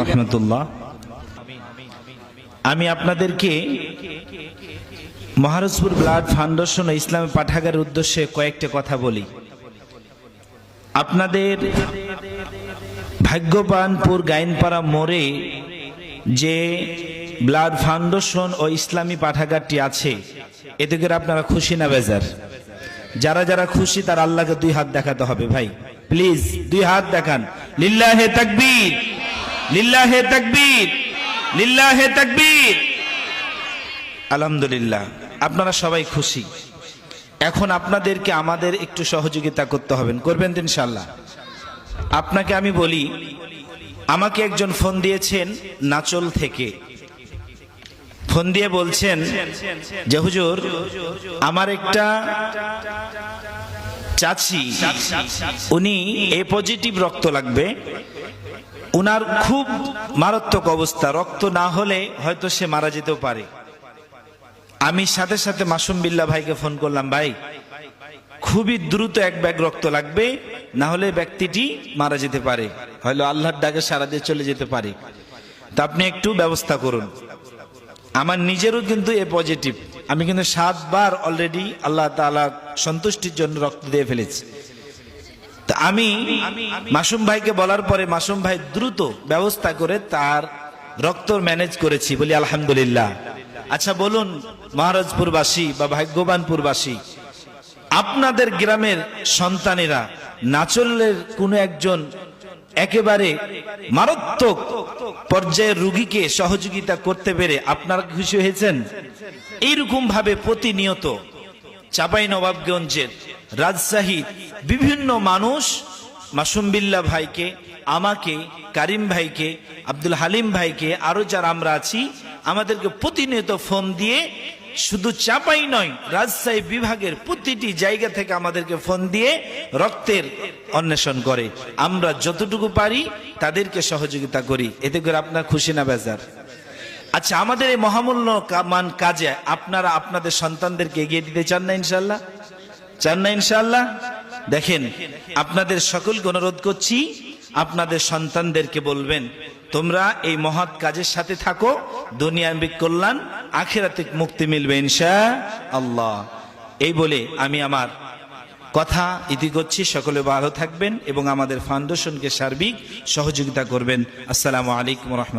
রহমতুল্লাহ। আমি আপনাদেরকে Maharajpur blood foundation ও ইসলামী পাঠাগারের উদ্দেশ্যে কয়েকটা কথা বলি। আপনাদের ভাগ্যবানপুর গাইনপাড়া মোড়ে যে ব্লাড ফাউন্ডেশন ও ইসলামী পাঠাগারটি আছে এতে করে আপনারা খুশি না বেজার? যারা যারা খুশি তার আল্লাহকে দুই হাত দেখাতে হবে ভাই। প্লিজ, দুই হাত দেখান। লিল্লাহে তাকবীর। লিল্লাহে তাকবীর লিল্লাহে তাকবীর। আলহামদুলিল্লাহ, আপনারা সবাই খুশি। এখন আপনাদেরকে আমাদের একটু সহযোগিতা করতে হবেন করবেন ইনশাল্লাহ আপনাকে আমি বলি, আমাকে একজন ফোন দিয়েছেন নাচল থেকে। ফোন দিয়ে বলছেন যে, হুজুর, আমার একটা চাচি, উনি এ পজিটিভ রক্ত লাগবে। উনার খুব মারাত্মক অবস্থা। রক্ত না হলে হয়তো সে মারা যেতেও পারে। আমি সাথে সাথে মাসুম বিল্লা ভাইকে ফোন করলাম, ভাই, খুবই দ্রুত এক ব্যাগ রক্ত লাগবে, না হলে ব্যক্তিটি মারা যেতে পারে। হয়তো আল্লাহর ডাকে সারা দিয়ে চলে যেতে পারে। তা আপনি একটু ব্যবস্থা করুন। আমার নিজেরও কিন্তু এ পজিটিভ। আমি কিন্তু সাতবার অলরেডি আল্লাহ তাআলা সন্তুষ্টির জন্য রক্ত দিয়ে ফেলেছি। আমি মাসুম ভাইকে বলার পরে মাসুম ভাই দ্রুত ব্যবস্থা করে তার রক্ত ম্যানেজ করেছি বলি আলহামদুলিল্লাহ। আচ্ছা বলুন, মহারাজপুরবাসী বা ভাগ্যবানপুরবাসী, আপনাদের গ্রামের সন্তানেরা নাচলের কোনো একজন একেবারে মারাত্মক পর্যায়ের রুগীকে সহযোগিতা করতে পেরে আপনারা খুশি হয়েছেন? এইরকম ভাবে প্রতিনিয়ত চাপাই নবাবগঞ্জের রাজশাহী বিভিন্ন মানুষ মাসুম বিল্লা ভাইকে, আমাকে, কারিম ভাইকে, আব্দুল হালিম ভাইকে, আরও যারা আমরা আছি, আমাদেরকে প্রতিনিয়ত ফোন দিয়ে শুধু চাপাই নয়, রাজশাহী বিভাগের প্রতিটি জায়গা থেকে আমাদেরকে ফোন দিয়ে রক্তের অন্বেষণ করে। আমরা যতটুকু পারি তাদেরকে সহযোগিতা করি। এতে করে আপনার খুশি না বেজার? আচ্ছা আমাদের এই মহামূল্য মান কাজে আপনারা আপনাদের সন্তানদেরকে এগিয়ে দিতে চান না ইনশাল্লাহ? চান না ইনশাল্লাহ দেখেন, আপনাদের সকলকে অনুরোধ করছি, আপনাদের সন্তানদেরকে বলবেন, তোমরা এই মহৎ কাজের সাথে থাকো দুনিয়াবিক কল্যাণ, আখেরাতে মুক্তি মিলবে ইনশা আল্লাহ এই বলে আমি আমার কথা ইতি করছি, সকলে ভালো থাকবেন এবং আমাদের ফাউন্ডেশনকে সার্বিক সহযোগিতা করবেন। আসসালামু আলাইকুম রহমতুল্লাহ।